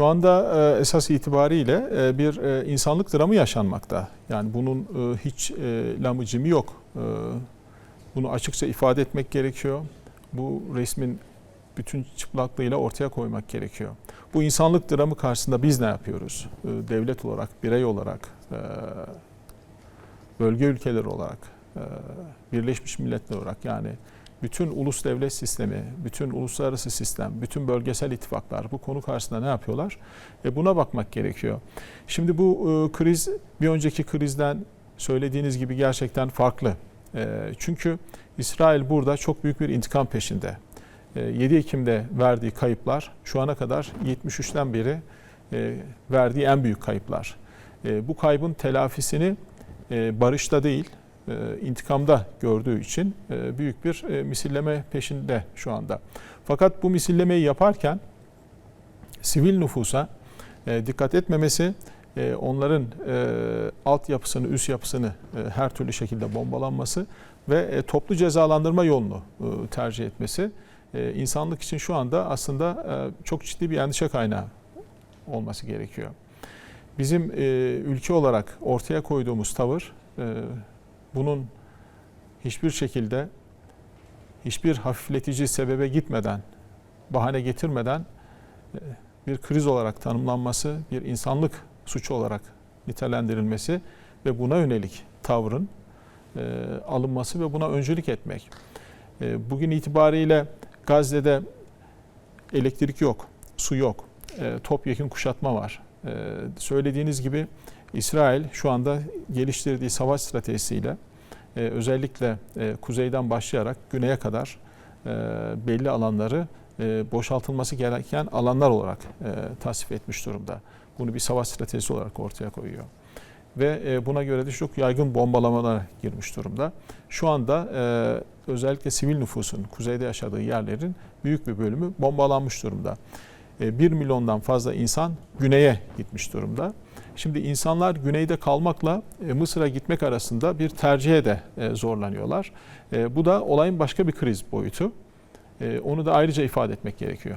Şu anda e, esas itibariyle e, bir e, insanlık dramı yaşanmakta. Yani bunun hiç lamıcımı yok. Bunu açıkça ifade etmek gerekiyor. Bu resmin bütün çıplaklığıyla ortaya koymak gerekiyor. Bu insanlık dramı karşısında biz ne yapıyoruz? Devlet olarak, birey olarak, bölge ülkeleri olarak, Birleşmiş Milletler olarak yani bütün ulus devlet sistemi, bütün uluslararası sistem, bütün bölgesel ittifaklar bu konu karşısında ne yapıyorlar? E buna bakmak gerekiyor. Şimdi bu e, kriz bir önceki krizden söylediğiniz gibi gerçekten farklı. E, çünkü İsrail burada çok büyük bir intikam peşinde. E, 7 Ekim'de verdiği kayıplar şu ana kadar 73'ten beri e, verdiği en büyük kayıplar. E, bu kaybın telafisini e, barışta değil, intikamda gördüğü için e, büyük bir e, misilleme peşinde şu anda. Fakat bu misillemeyi yaparken sivil nüfusa e, dikkat etmemesi, e, onların e, altyapısını, üst yapısını e, her türlü şekilde bombalanması ve e, toplu cezalandırma yolunu e, tercih etmesi e, insanlık için şu anda aslında e, çok ciddi bir endişe kaynağı olması gerekiyor. Bizim e, ülke olarak ortaya koyduğumuz tavır e, bunun hiçbir şekilde hiçbir hafifletici sebebe gitmeden, bahane getirmeden e, bir kriz olarak tanımlanması, bir insanlık suçu olarak nitelendirilmesi ve buna yönelik tavrın e, alınması ve buna öncülük etmek. E, bugün itibariyle Gazze'de elektrik yok, su yok, e, topyekun kuşatma var. E, söylediğiniz gibi İsrail şu anda geliştirdiği savaş stratejisiyle e, özellikle e, kuzeyden başlayarak güneye kadar e, belli alanları boşaltılması gereken alanlar olarak e, tasvip etmiş durumda. Bunu bir savaş stratejisi olarak ortaya koyuyor. Ve buna göre de çok yaygın bombalamalara girmiş durumda. Şu anda özellikle sivil nüfusun kuzeyde yaşadığı yerlerin büyük bir bölümü bombalanmış durumda. 1 milyondan fazla insan güneye gitmiş durumda. Şimdi insanlar güneyde kalmakla e, Mısır'a gitmek arasında bir tercihe de e, zorlanıyorlar. E, Bu da olayın başka bir kriz boyutu. Onu da ayrıca ifade etmek gerekiyor.